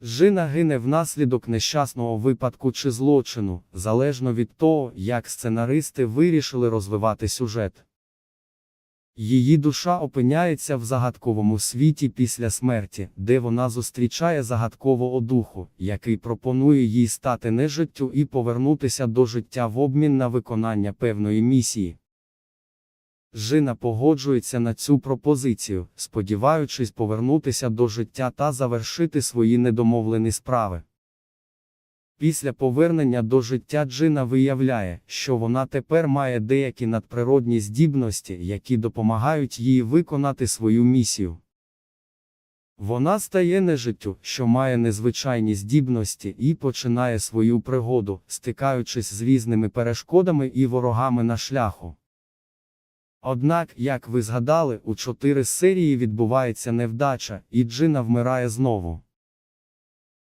Жина гине внаслідок нещасного випадку чи злочину, залежно від того, як сценаристи вирішили розвивати сюжет. Її душа опиняється в загадковому світі після смерті, де вона зустрічає загадкового духу, який пропонує їй стати нежиттю і повернутися до життя в обмін на виконання певної місії. Жина погоджується на цю пропозицію, сподіваючись повернутися до життя та завершити свої недомовлені справи. Після повернення до життя Джина виявляє, що вона тепер має деякі надприродні здібності, які допомагають їй виконати свою місію. Вона стає нежиттю, що має незвичайні здібності, і починає свою пригоду, стикаючись з різними перешкодами і ворогами на шляху. Однак, як ви згадали, у чотири серії відбувається невдача, і Джина вмирає знову.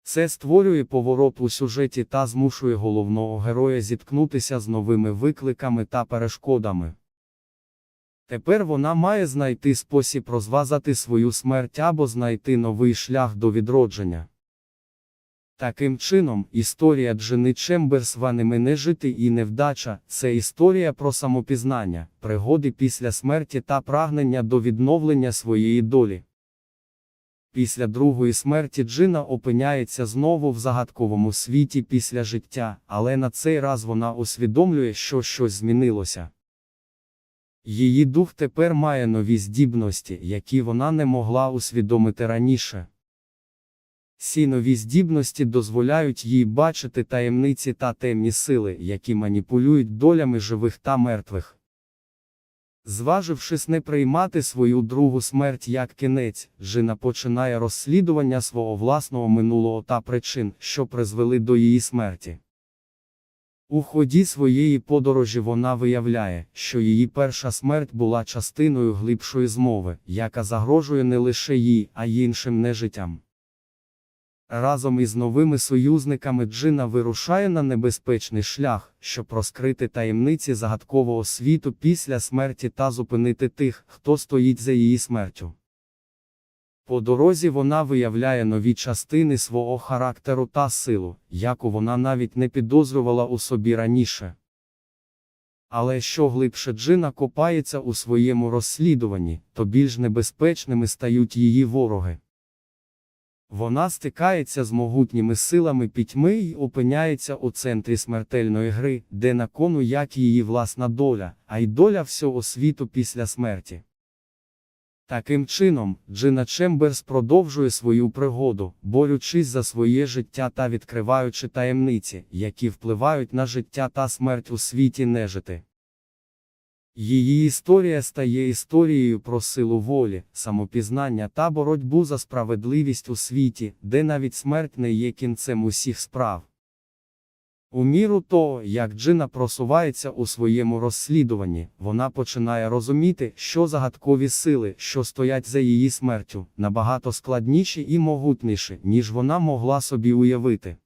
Це створює поворот у сюжеті та змушує головного героя зіткнутися з новими викликами та перешкодами. Тепер вона має знайти спосіб розв'язати свою смерть або знайти новий шлях до відродження. Таким чином, історія Джини Чемберс «Ваними не жити і невдача це історія про самопізнання, пригоди після смерті та прагнення до відновлення своєї долі. Після другої смерті Джина опиняється знову в загадковому світі після життя, але на цей раз вона усвідомлює, що щось змінилося. Її дух тепер має нові здібності, які вона не могла усвідомити раніше. Ці нові здібності дозволяють їй бачити таємниці та темні сили, які маніпулюють долями живих та мертвих. Зважившись не приймати свою другу смерть як кінець, Жина починає розслідування свого власного минулого та причин, що призвели до її смерті. У ході своєї подорожі вона виявляє, що її перша смерть була частиною глибшої змови, яка загрожує не лише їй, а й іншим нежиттям. Разом із новими союзниками Джина вирушає на небезпечний шлях, щоб розкрити таємниці загадкового світу після смерті та зупинити тих, хто стоїть за її смертю. По дорозі вона виявляє нові частини свого характеру та силу, яку вона навіть не підозрювала у собі раніше. Але що глибше Джина копається у своєму розслідуванні, то більш небезпечними стають її вороги. Вона стикається з могутніми силами пітьми і опиняється у центрі смертельної гри, де на кону як її власна доля, а й доля всього світу після смерті. Таким чином, Джина Чемберс продовжує свою пригоду, борючись за своє життя та відкриваючи таємниці, які впливають на життя та смерть у світі нежити. Її історія стає історією про силу волі, самопізнання та боротьбу за справедливість у світі, де навіть смерть не є кінцем усіх справ. У міру того, як Джина просувається у своєму розслідуванні, вона починає розуміти, що загадкові сили, що стоять за її смертю, набагато складніші і могутніші, ніж вона могла собі уявити.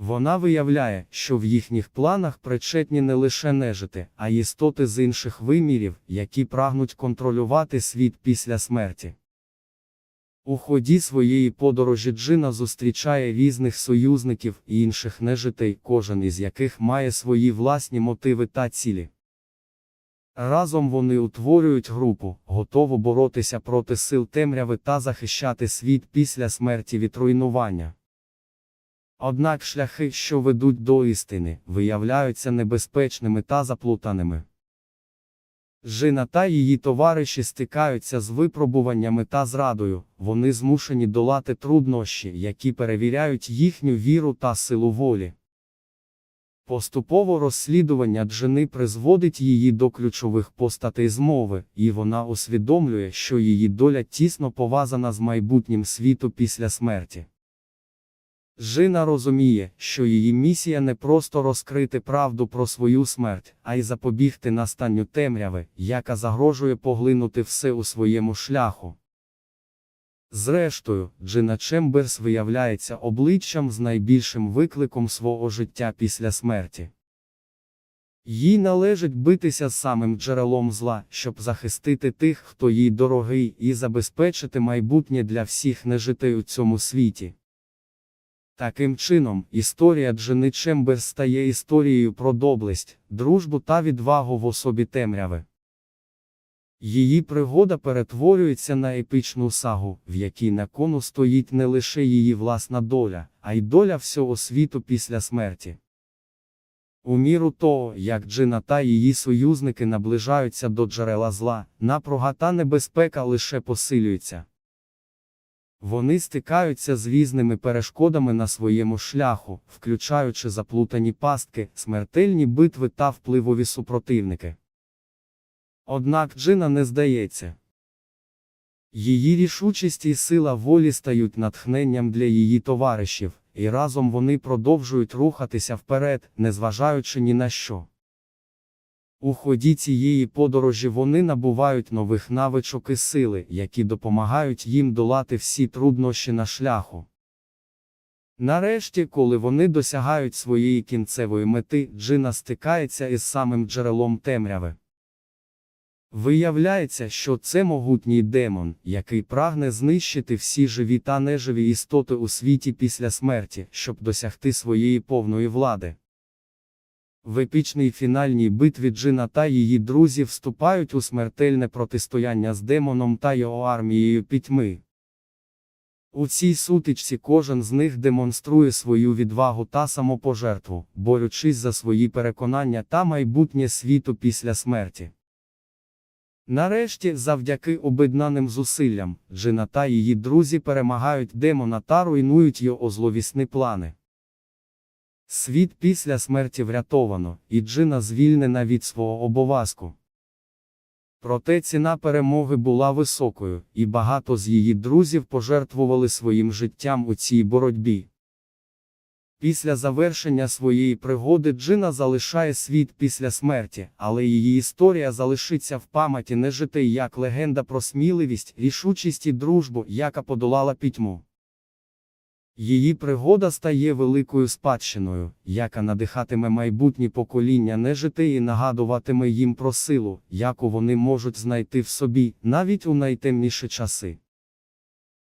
Вона виявляє, що в їхніх планах причетні не лише нежити, а й істоти з інших вимірів, які прагнуть контролювати світ після смерті. У ході своєї подорожі Джина зустрічає різних союзників і інших нежитей, кожен із яких має свої власні мотиви та цілі. Разом вони утворюють групу, готову боротися проти сил темряви та захищати світ після смерті від руйнування. Однак шляхи, що ведуть до істини, виявляються небезпечними та заплутаними. Жина та її товариші стикаються з випробуваннями та зрадою, вони змушені долати труднощі, які перевіряють їхню віру та силу волі. Поступово розслідування Джини призводить її до ключових постатей змови, і вона усвідомлює, що її доля тісно пов'язана з майбутнім світу після смерті. Жина розуміє, що її місія не просто розкрити правду про свою смерть, а й запобігти настанню темряви, яка загрожує поглинути все у своєму шляху. Зрештою, Джина Чемберс виявляється обличчям з найбільшим викликом свого життя після смерті. Їй належить битися з самим джерелом зла, щоб захистити тих, хто їй дорогий, і забезпечити майбутнє для всіх нежитей у цьому світі. Таким чином, історія Джини Чемберс стає історією про доблесть, дружбу та відвагу в особі темряви. Її пригода перетворюється на епічну сагу, в якій на кону стоїть не лише її власна доля, а й доля всього світу після смерті. У міру того, як Джина та її союзники наближаються до джерела зла, напруга та небезпека лише посилюються. Вони стикаються з різними перешкодами на своєму шляху, включаючи заплутані пастки, смертельні битви та впливові супротивники. Однак Джина не здається. Її рішучість і сила волі стають натхненням для її товаришів, і разом вони продовжують рухатися вперед, незважаючи ні на що. У ході цієї подорожі вони набувають нових навичок і сили, які допомагають їм долати всі труднощі на шляху. Нарешті, коли вони досягають своєї кінцевої мети, Джина стикається із самим джерелом темряви. Виявляється, що це могутній демон, який прагне знищити всі живі та неживі істоти у світі після смерті, щоб досягти своєї повної влади. В епічній фінальній битві Джина та її друзі вступають у смертельне протистояння з демоном та його армією пітьми. У цій сутичці кожен з них демонструє свою відвагу та самопожертву, борючись за свої переконання та майбутнє світу після смерті. Нарешті, завдяки об'єднаним зусиллям, Джина та її друзі перемагають демона та руйнують його зловісні плани. Світ після смерті врятовано, і Джина звільнена від свого обов'язку. Проте ціна перемоги була високою, і багато з її друзів пожертвували своїм життям у цій боротьбі. Після завершення своєї пригоди Джина залишає світ після смерті, але її історія залишиться в пам'яті не жити як легенда про сміливість, рішучість і дружбу, яка подолала пітьму. Її пригода стає великою спадщиною, яка надихатиме майбутні покоління не жити і нагадуватиме їм про силу, яку вони можуть знайти в собі, навіть у найтемніші часи.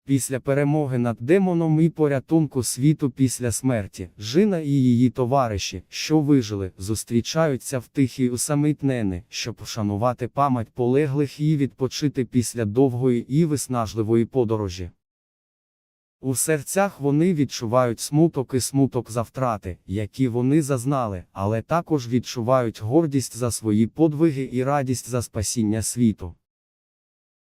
Після перемоги над демоном і порятунку світу після смерті, Жина і її товариші, що вижили, зустрічаються в тихій усамітнені, щоб вшанувати пам'ять полеглих і відпочити після довгої і виснажливої подорожі. У серцях вони відчувають смуток і смуток за втрати, які вони зазнали, але також відчувають гордість за свої подвиги і радість за спасіння світу.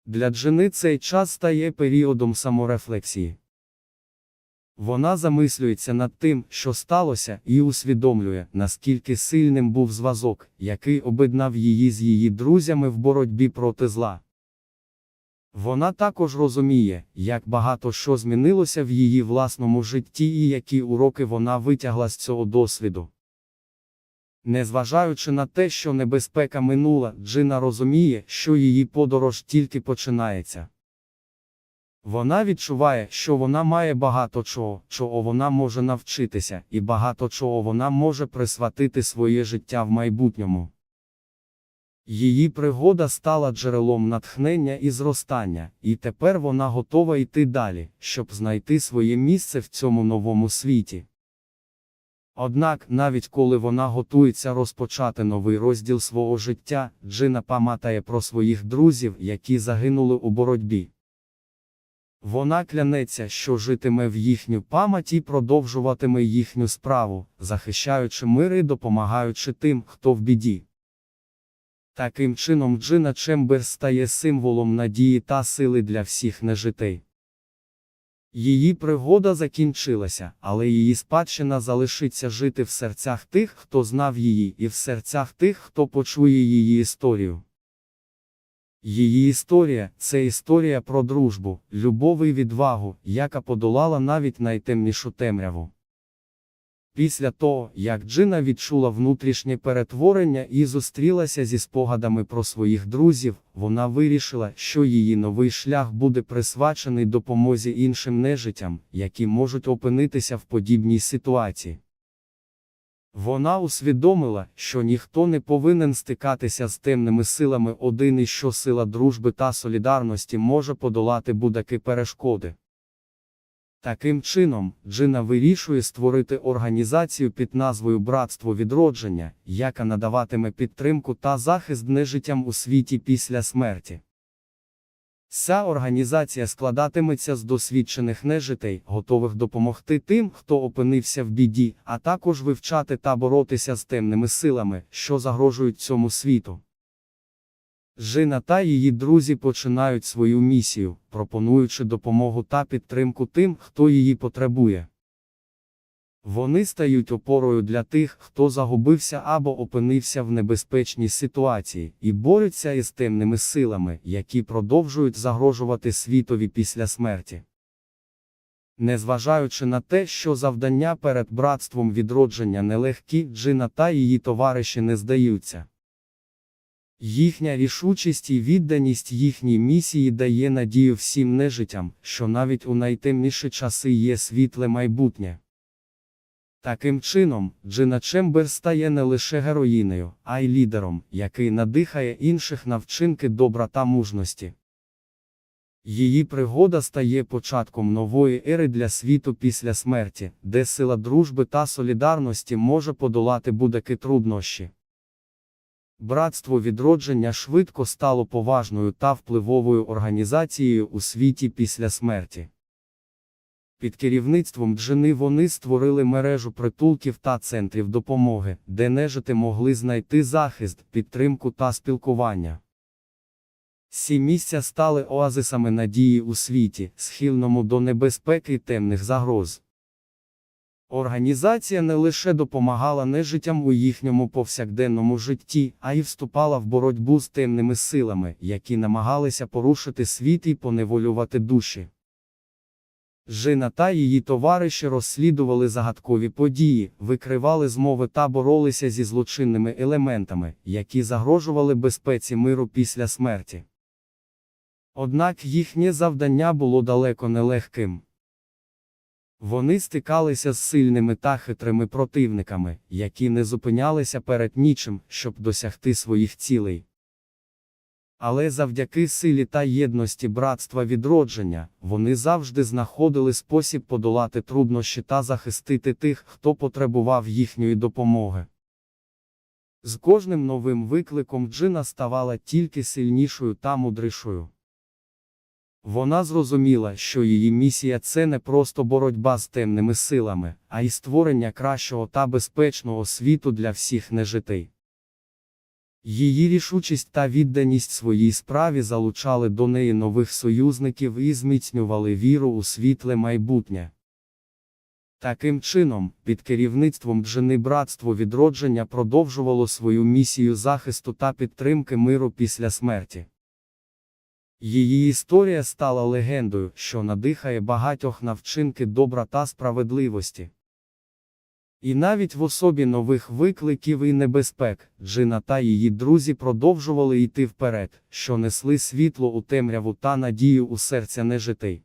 Для Джини цей час стає періодом саморефлексії. Вона замислюється над тим, що сталося, і усвідомлює, наскільки сильним був зв'язок, який об'єднав її з її друзями в боротьбі проти зла. Вона також розуміє, як багато що змінилося в її власному житті і які уроки вона витягла з цього досвіду. Незважаючи на те, що небезпека минула, Джина розуміє, що її подорож тільки починається. Вона відчуває, що вона має багато чого, чого вона може навчитися, і багато чого вона може присвятити своє життя в майбутньому. Її пригода стала джерелом натхнення і зростання, і тепер вона готова йти далі, щоб знайти своє місце в цьому новому світі. Однак, навіть коли вона готується розпочати новий розділ свого життя, Джина пам'ятає про своїх друзів, які загинули у боротьбі. Вона клянеться, що житиме в їхню пам'ять і продовжуватиме їхню справу, захищаючи мир і допомагаючи тим, хто в біді. Таким чином Джина Чемберс стає символом надії та сили для всіх нежитей. Її пригода закінчилася, але її спадщина залишиться жити в серцях тих, хто знав її, і в серцях тих, хто почує її історію. Її історія це історія про дружбу, любов і відвагу, яка подолала навіть найтемнішу темряву. Після того, як Джина відчула внутрішнє перетворення і зустрілася зі спогадами про своїх друзів, вона вирішила, що її новий шлях буде присвячений допомозі іншим нежитям, які можуть опинитися в подібній ситуації. Вона усвідомила, що ніхто не повинен стикатися з темними силами один і що сила дружби та солідарності може подолати будь-які перешкоди. Таким чином, Джина вирішує створити організацію під назвою Братство відродження, яка надаватиме підтримку та захист нежиттям у світі після смерті. Ця організація складатиметься з досвідчених нежитей, готових допомогти тим, хто опинився в біді, а також вивчати та боротися з темними силами, що загрожують цьому світу. Жина та її друзі починають свою місію, пропонуючи допомогу та підтримку тим, хто її потребує. Вони стають опорою для тих, хто загубився або опинився в небезпечній ситуації, і борються із темними силами, які продовжують загрожувати світові після смерті. Незважаючи на те, що завдання перед братством відродження нелегкі, Джина та її товариші не здаються. Їхня рішучість і відданість їхній місії дає надію всім нежитям, що навіть у найтемніші часи є світле майбутнє. Таким чином, Джина Чембер стає не лише героїнею, а й лідером, який надихає інших на вчинки добра та мужності. Її пригода стає початком нової ери для світу після смерті, де сила дружби та солідарності може подолати будь-які труднощі. Братство відродження швидко стало поважною та впливовою організацією у світі після смерті. Під керівництвом Джини вони створили мережу притулків та центрів допомоги, де нежити могли знайти захист, підтримку та спілкування. Ці місця стали оазисами надії у світі, схильному до небезпеки й темних загроз. Організація не лише допомагала нежитям у їхньому повсякденному житті, а й вступала в боротьбу з темними силами, які намагалися порушити світ і поневолювати душі. Жина та її товариші розслідували загадкові події, викривали змови та боролися зі злочинними елементами, які загрожували безпеці миру після смерті. Однак їхнє завдання було далеко не легким. Вони стикалися з сильними та хитрими противниками, які не зупинялися перед нічим, щоб досягти своїх цілей. Але завдяки силі та єдності братства відродження, вони завжди знаходили спосіб подолати труднощі та захистити тих, хто потребував їхньої допомоги. З кожним новим викликом Джина ставала тільки сильнішою та мудрішою. Вона зрозуміла, що її місія це не просто боротьба з темними силами, а й створення кращого та безпечного світу для всіх нежитей. Її рішучість та відданість своїй справі залучали до неї нових союзників і зміцнювали віру у світле майбутнє. Таким чином, під керівництвом Джини братство відродження продовжувало свою місію захисту та підтримки миру після смерті. Її історія стала легендою, що надихає багатьох на вчинки добра та справедливості. І навіть в особі нових викликів і небезпек, Джина та її друзі продовжували йти вперед, що несли світло у темряву та надію у серця нежитей.